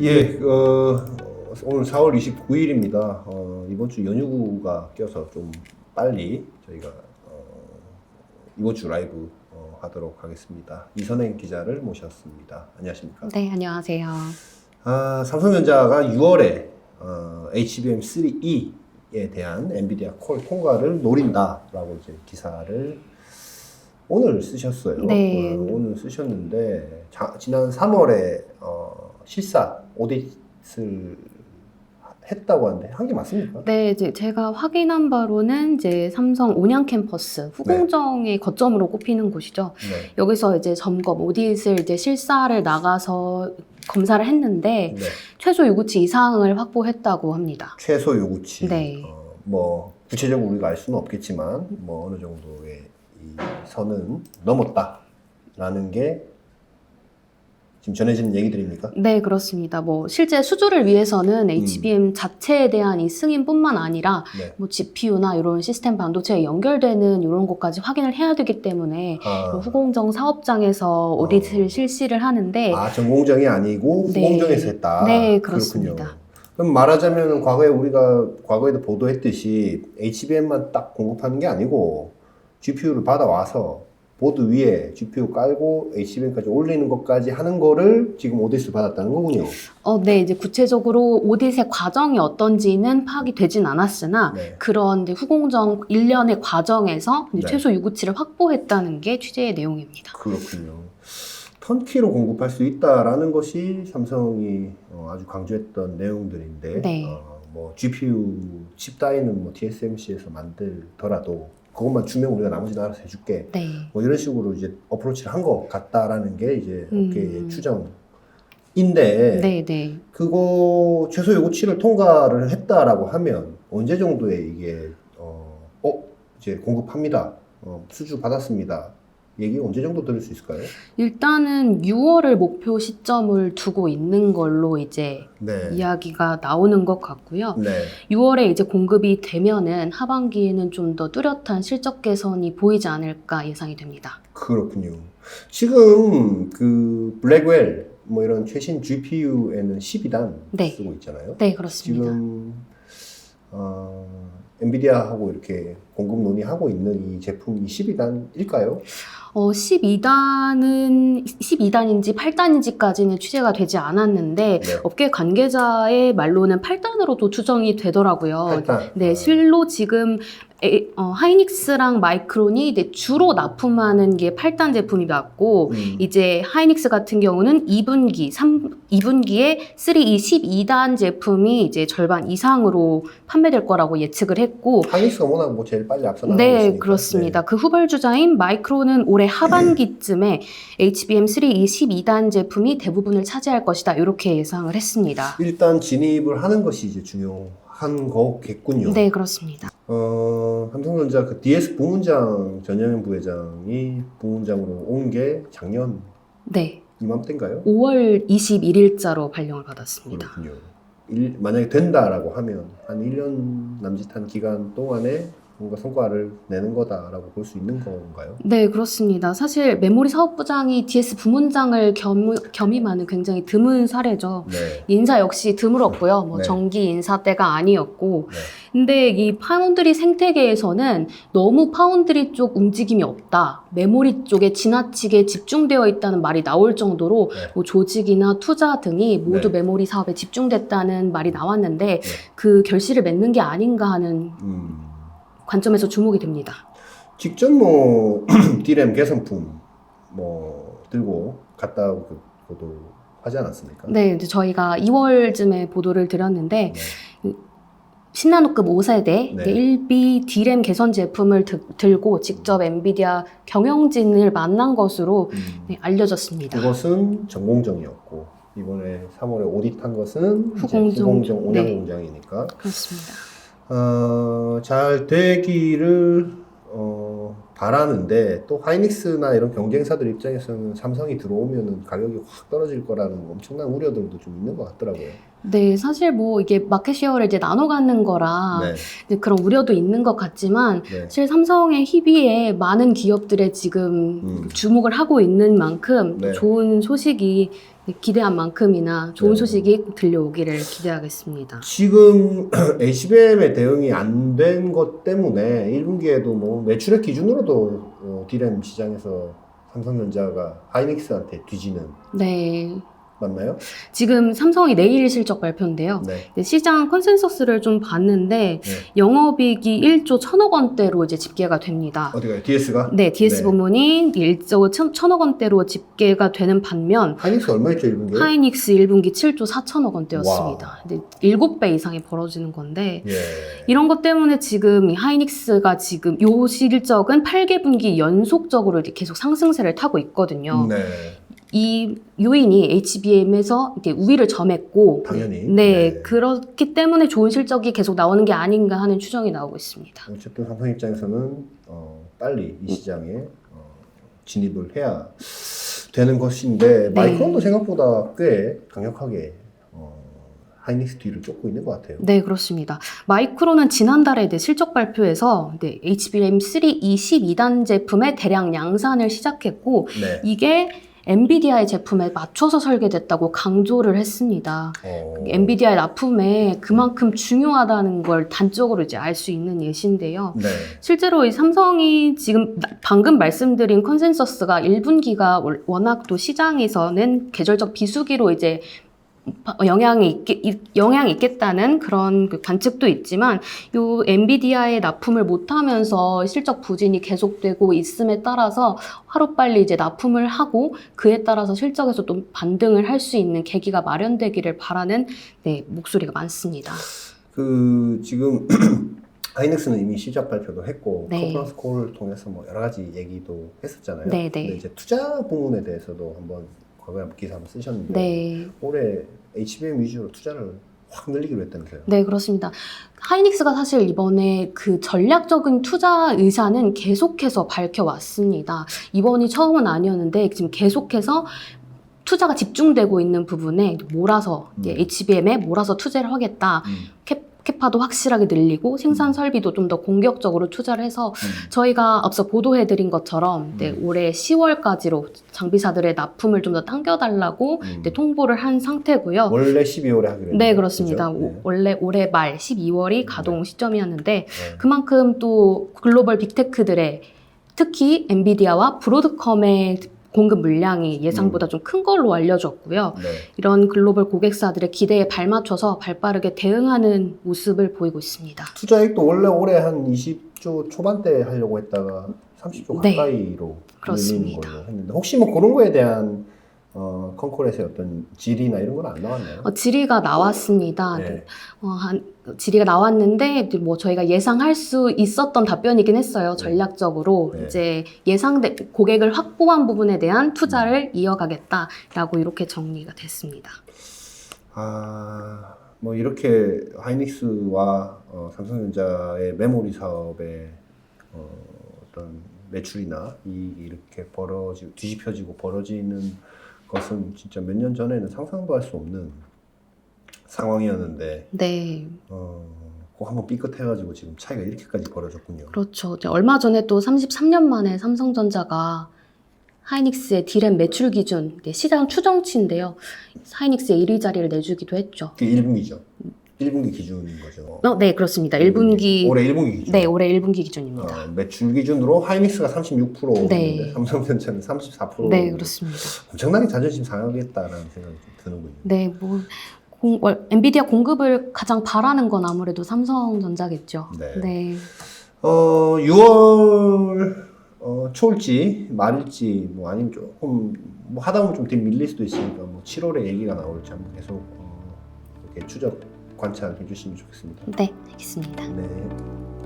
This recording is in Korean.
예, 어, 오늘 4월 29일입니다. 어, 이번 주 연휴가 껴서 좀 빨리 저희가 어, 이번 주 라이브 어, 하도록 하겠습니다. 이선행 기자를 모셨습니다. 안녕하십니까? 네, 안녕하세요. 아, 삼성전자가 6월에 어, HBM3E에 대한 엔비디아 콜 통과를 노린다라고 이제 기사를 오늘 쓰셨어요. 네. 어, 오늘 쓰셨는데 자- 지난 3월에 어, 실사 오디트를 했다고 하는데 한 게 맞습니까? 네, 이제 제가 확인한 바로는 이제 삼성 온양 캠퍼스 후공정의 거점으로 꼽히는 곳이죠. 네. 여기서 이제 점검 오디트를 이제 실사를 나가서 검사를 했는데 네. 최소 요구치 이상을 확보했다고 합니다. 최소 요구치. 네. 어, 뭐 구체적으로 우리가 알 수는 없겠지만 뭐 어느 정도의 이 선은 넘었다라는 게 지금 전해지는 얘기들입니까? 네, 그렇습니다. 뭐 실제 수주를 위해서는 HBM 자체에 대한 이 승인뿐만 아니라 네. 뭐 GPU나 이런 시스템 반도체에 연결되는 이런 것까지 확인을 해야 되기 때문에 아, 그 후공정 사업장에서 오디트를 어. 실시를 하는데 아 전공정이 아니고 네. 후공정에서 했다. 네, 그렇습니다. 그렇군요. 그럼 말하자면 과거에 우리가 과거에도 보도했듯이 HBM만 딱 공급하는 게 아니고 GPU를 받아와서 보드 위에 GPU 깔고 HBM까지 올리는 것까지 하는 거를 지금 오디스 받았다는 거군요. 어, 네, 이제 구체적으로 오디트의 과정이 어떤지는 파악이 되진 않았으나 네. 그런 이제 후공정 일련의 과정에서 이제 네. 최소 요구치를 확보했다는 게 취재의 내용입니다. 그렇군요. 턴키로 공급할 수 있다라는 것이 삼성이 어, 아주 강조했던 내용들인데, 네. 어, 뭐 GPU 칩 따위는 뭐 TSMC에서 만들더라도 그것만 주면 우리가 나머지는 알아서 해줄게. 네. 뭐 이런 식으로 이제 어프로치를 한 것 같다라는 게 이제 음. 업계의 추정인데, 네, 네. 그거 최소 요구치를 통과를 했다라고 하면 언제 정도에 이게 어, 어 이제 공급합니다. 어, 수주 받았습니다. 얘기 언제 정도 들을 수 있을까요? 일단은 6월을 목표 시점을 두고 있는 걸로 이제 네. 이야기가 나오는 것 같고요. 네. 6월에 이제 공급이 되면은 하반기에는 좀 더 뚜렷한 실적 개선이 보이지 않을까 예상이 됩니다. 그렇군요. 지금 그 블랙웰 뭐 이런 최신 GPU에는 12단 네. 쓰고 있잖아요. 네, 그렇습니다. 지금 어, 엔비디아하고 이렇게 공급 논의하고 있는 이 제품이 12단일까요? 어, 12단은 12단인지 8단인지까지는 취재가 되지 않았는데 네. 업계 관계자의 말로는 8단으로도 추정이 되더라고요. 8단. 네, 실로 지금 에- 어, 하이닉스랑 마이크론이 이제 주로 납품하는 게 8단 제품이 맞고 음. 이제 하이닉스 같은 경우는 2분기, 3, 2분기에 3E 12단 제품이 이제 절반 이상으로 판매될 거라고 예측을 했고 하이닉스가 워낙 뭐 제일 빨리 앞서 나가고 네, 있으니까. 그렇습니다. 그 후발주자인 마이크론은 올해 하반기쯤에 HBM3E 12단 제품이 대부분을 차지할 것이다. 이렇게 예상을 했습니다. 네. 일단 진입을 하는 것이 이제 중요한 거겠군요. 네, 그렇습니다. 어, 삼성전자 그 DS 부문장 전영현 부회장이 부문장으로 온 게 작년 네. 이맘때인가요? 5월 21일자로 발령을 받았습니다. 그렇군요. 일, 만약에 된다라고 하면 한 1년 남짓한 기간 동안에 뭔가 성과를 내는 거다라고 볼 수 있는 건가요? 네, 그렇습니다. 사실 메모리 사업부장이 DS 부문장을 겸, 겸임하는 굉장히 드문 사례죠. 네. 인사 역시 드물었고요. 뭐 네. 정기 인사 때가 아니었고. 네. 근데 이 파운드리 생태계에서는 너무 파운드리 쪽 움직임이 없다. 메모리 쪽에 지나치게 집중되어 있다는 말이 나올 정도로 네. 뭐 조직이나 투자 등이 모두 네. 메모리 사업에 집중됐다는 말이 나왔는데 네. 그 결실을 맺는 게 아닌가 하는 음. 관점에서 주목이 됩니다. 직접 뭐 D램 개선품 뭐 들고 갔다 오고도 하지 않았습니까? 네, 이제 저희가 2월쯤에 보도를 드렸는데 네. 신나노급 5세대 네. 1B D램 개선 제품을 드- 들고 직접 엔비디아 경영진을 만난 것으로 음. 네, 알려졌습니다. 그것은 전공정이었고 이번에 3월에 오디트한 것은 후공정. 후공정 온양 네. 공장이니까 그렇습니다. 어, 잘 되기를 어, 바라는데 또 하이닉스나 이런 경쟁사들 입장에서는 삼성이 들어오면은 가격이 확 떨어질 거라는 엄청난 우려들도 좀 있는 것 같더라고요. 네, 사실 뭐 이게 마켓 쉐어를 이제 나눠 갖는 거라 네, 이제 그런 우려도 있는 것 같지만 네. 사실 삼성의 희비에 많은 기업들의 지금 음. 주목을 하고 있는 만큼 네. 좋은 소식이 네, 기대한 만큼이나 좋은 네. 소식이 들려오기를 기대하겠습니다. 지금 HBM의 대응이 안 된 것 때문에 1분기에도 뭐 매출액 기준으로도 어, D램 시장에서 삼성전자가 하이닉스한테 뒤지는 네. 맞나요? 지금 삼성이 내일 실적 발표인데요. 네. 네, 시장 컨센서스를 좀 봤는데 네. 영업이익이 1조 1천억 원대로 이제 집계가 됩니다. 어디가요? DS가? 네, DS 네. 부문이 1조 1천억 원대로 집계가 되는 반면 하이닉스 얼마였죠 1분기에? 하이닉스 1분기 7조 4천억 원대였습니다. 근데 7배 이상이 벌어지는 건데 예. 이런 것 때문에 지금 이 하이닉스가 지금 요 실적은 8개 분기 연속적으로 계속 상승세를 타고 있거든요. 네. 이 요인이 HBM에서 이렇게 우위를 점했고 당연히. 네, 그렇기 때문에 좋은 실적이 계속 나오는 게 아닌가 하는 추정이 나오고 있습니다. 어쨌든 삼성 입장에서는 어, 빨리 이 시장에 어, 진입을 해야 되는 것인데 마이크론도 생각보다 꽤 강력하게 어, 하이닉스 뒤를 쫓고 있는 것 같아요. 네, 그렇습니다. 마이크로는 지난달에 네, 실적 발표에서 네, HBM3E 12단 제품의 대량 양산을 시작했고 네. 이게 엔비디아의 제품에 맞춰서 설계됐다고 강조를 했습니다. 어, 엔비디아의 납품에 그만큼 중요하다는 걸 단적으로 이제 알 수 있는 예시인데요. 네. 실제로 이 삼성이 지금 나- 방금 말씀드린 컨센서스가 1분기가 워낙 또 시장에서는 계절적 비수기로 이제 바- 영향이 있게, 이- 영향이 있겠다는 그런 그 관측도 있지만 요 엔비디아의 납품을 못하면서 실적 부진이 계속되고 있음에 따라서 하루빨리 이제 납품을 하고 그에 따라서 실적에서 또 반등을 할 수 있는 계기가 마련되기를 바라는 네, 목소리가 많습니다. 그 지금 하이닉스는 이미 시작 발표도 했고 네. 컨퍼런스 콜을 통해서 뭐 여러 가지 얘기도 했었잖아요. 네, 네. 근데 이제 투자 부분에 대해서도 한번 과거에 기사 한번 쓰셨는데 네. 올해 HBM 위주로 투자를 확 늘리기로 했다면서요. 네, 그렇습니다. 하이닉스가 사실 이번에 그 전략적인 투자 의사는 계속해서 밝혀왔습니다. 이번이 처음은 아니었는데 지금 계속해서 투자가 집중되고 있는 부분에 몰아서 음. HBM에 몰아서 투자를 하겠다. 음, 캐, 캐파도 확실하게 늘리고 생산 설비도 좀 더 공격적으로 투자를 해서 음. 저희가 앞서 보도해드린 것처럼 네, 음. 올해 10월까지로 장비사들의 납품을 좀 더 당겨달라고 음. 네, 통보를 한 상태고요. 원래 12월에 하기로 했는데 네, 그렇습니다. 그죠? 오- 네. 원래 올해 말 12월이 가동 시점이었는데 네. 그만큼 또 글로벌 빅테크들의 특히 엔비디아와 브로드컴의 공급 물량이 음. 예상보다 좀큰 걸로 알려졌고요. 네. 이런 글로벌 고객사들의 기대에 발맞춰서 발빠르게 대응하는 모습을 보이고 있습니다. 투자액도 원래 올해 한 20조 초반대 하려고 했다가 30조 네. 가까이로 늘리는 그렇습니다. 걸로 했는데 혹시 뭐 그런 거에 대한 어, 컨콜에서의 어떤 질이나 이런 건 안 나왔나요? 어, 질의가 나왔습니다. 네. 어, 한, 질의가 나왔는데 뭐 저희가 예상할 수 있었던 답변이긴 했어요. 전략적으로 네. 이제 예상돼 고객을 확보한 부분에 대한 음. 투자를 이어가겠다라고 이렇게 정리가 됐습니다. 아, 뭐 이렇게 하이닉스와 어, 삼성전자의 메모리 사업의 어, 어떤 매출이나 이익이 이렇게 벌어지고 뒤집혀지고 벌어지는 것은 진짜 몇 년 전에는 상상도 할 수 없는 상황이었는데 네, 어, 꼭 한번 삐끗해가지고 지금 차이가 이렇게까지 벌어졌군요. 그렇죠. 이제 얼마 전에 또 33년 만에 삼성전자가 하이닉스의 디램 매출 기준 네, 시장 추정치인데요. 하이닉스의 1위 자리를 내주기도 했죠. 그게 1분기죠. 1분기 기준인 거죠. 어, 네, 그렇습니다. 1분기 올해 1분기 기준. 네, 올해 1분기 기준입니다. 어, 매출 기준으로 하이닉스가 36%인데 네. 삼성전자는 34%. 네, 그렇습니다. 엄청나게 자존심 상하겠다라는 생각이 좀 드는군요. 네, 뭐 공, 월- 엔비디아 공급을 가장 바라는 건 아무래도 삼성전자겠죠. 네. 네. 어, 6월 어, 초일지 말일지 뭐 아니면 조금 뭐 하다 보면 좀 뒤에 밀릴 수도 있으니까 뭐 7월에 얘기가 나올지 한번 계속 어, 이렇게 추적 관찰해 주시면 좋겠습니다. 네, 알겠습니다. 네.